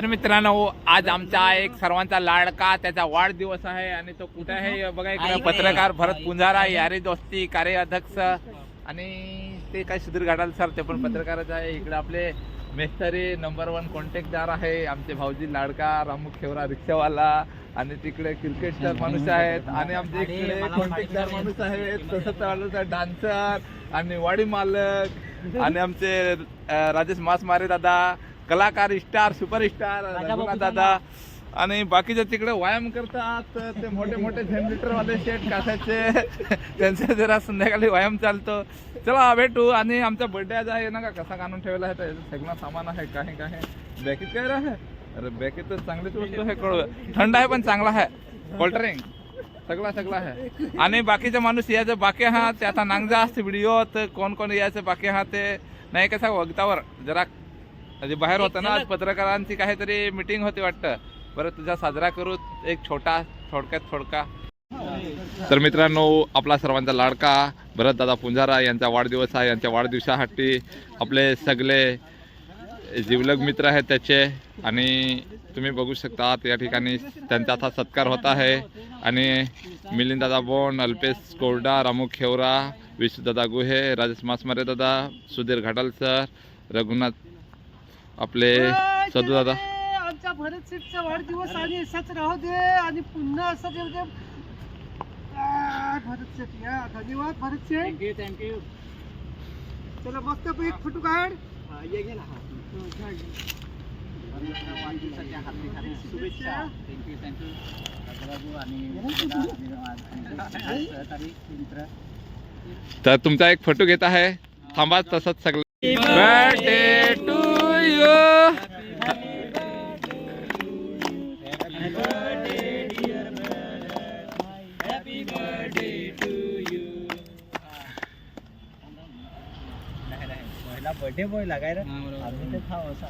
तर मित्रांनो आज आमचा एक सर्वांचा लाडका त्याचा वाढदिवस आहे आणि तो कुठे आहे? बघा इकडे पत्रकार भरत पुंजारा यारी दोस्ती कार्याध्यक्ष आणि ते काय सुधीर घाटाल सर ते पण पत्रकारच आहे. इकडे आपले मेस्तरी नंबर वन कॉन्टॅक्टदार आहे. आमचे भाऊजी लाडका रामू खेवरा रिक्षावाला आणि तिकडे क्रिकेटर माणूस आहेत. आणि आमचे इकडे कॉन्टॅक्टदार माणूस आहेत. तसंच डान्सर आणि वाडी मालक आणि आमचे राजेश मासमारे दादा कलाकार स्टार सुपरस्टार दादा. आणि बाकीचे तिकडे व्यायाम करतात ते मोठे मोठे जनरेटर वाले शेट कासाचे त्यांचा जरा संध्याकाळी व्यायाम चालतो. चला भेटू. आणि आमचा बर्थडे आज आहे ना का कसा काढून ठेवला आहे त्याचं सगळं सामान आहे काही काही. बॅकेत काय आहे अरे बॅकेत तर चांगलीच वस्तू आहे कळ थंड आहे पण चांगला आहे. कोल्ड्रिंक सगळा सगळा आहे. आणि बाकीचे माणूस यायचं बाकी हा ते आता नांगजा असते व्हिडिओ तर कोण कोण यायचं बाकी हा ते. नाही कसा वक्तावर. जरा म्हणजे बाहेर होतं ना आज पत्रकारांची काहीतरी मिटिंग होती वाटतं. बरं तुझा साजरा करू एक छोटा थोडक्यात थोडका. तर मित्रांनो आपला सर्वांचा लाडका भरत दादा पुंजारा यांचा वाढदिवस आहे यांच्या वाढदिवसासाठी आपले सगळे जीवलग मित्र आहेत त्याचे. आणि तुम्ही बघू शकता या ठिकाणी त्यांचा आता सत्कार होत आहे. आणि मिलिंददादा बोंड अल्पेश कोरडा रामू खेवरा विष्णुदादा गुहे राजेश मासमारे दादा सुधीर घाटाल सर रघुनाथ आपले सदू दादा. आमच्या भरत शेठचा वाढदिवस आणि असाच राहू दे आणि पुन्हा असं दे आ, भरत शेठ या धन्यवाद भरत थँक्यू थँक्यू चला मस्त एक फोटो काढ. ये घे ना हा. हो, शुभेच्छा. थँक्यू थँक्यू आणि मित्र तर तुमचा एक फोटो घेत आहे. थांबा तसंच सगळं. बर्थडे टू बर्थडे बॉय लागाय रे आम्ही तर खाऊ असा.